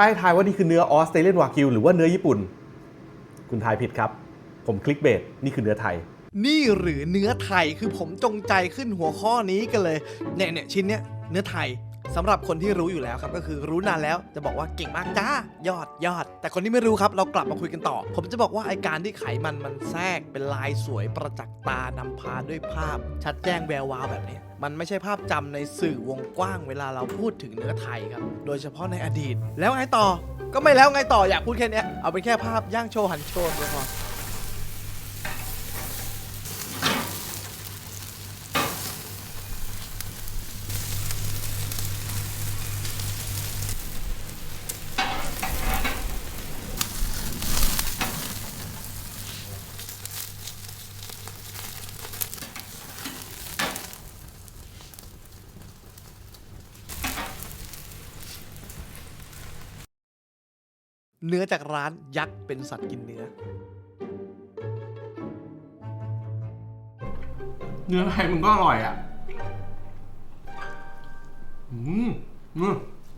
าให้ทายว่านี่คือเนื้อออสเตรเลียนวากิวหรือว่าเนื้อญี่ปุ่น คุณทายผิดครับ ผมคลิกเบสนี่คือเนื้อไทย นี่หรือเนื้อไทยคือผมจงใจขึ้นหัวข้อนี้กันเลยเนี่ยเนี่ยชิ้นเนี้ยเนื้อไทย สำหรับคนที่รู้อยู่แล้วครับก็คือรู้นานแล้วจะบอกว่าเก่งมากจ้ายอดยอด แต่คนที่ไม่รู้ครับเรากลับมาคุยกันต่อ ผมจะบอกว่าไอการที่ไขมันมันแทรกเป็นลายสวยประจักษ์ตานำพาด้วยภาพ ชัดแจ้งแวววาวแบบนี้มันไม่ใช่ภาพจำในสื่อวงกว้างเวลาเราพูดถึงเนื้อไทยครับ โดยเฉพาะในอดีต แล้วไงต่อ ก็ไม่แล้วไงต่ออยากพูดแค่นี้เอาเป็นแค่ภาพย่างโชว์หันโชว์ก็พอ เนื้อจากร้านยักษ์เป็นสัตว์กินเนื้อ เนื้อไทยมันก็อร่อยอะ อืมอืม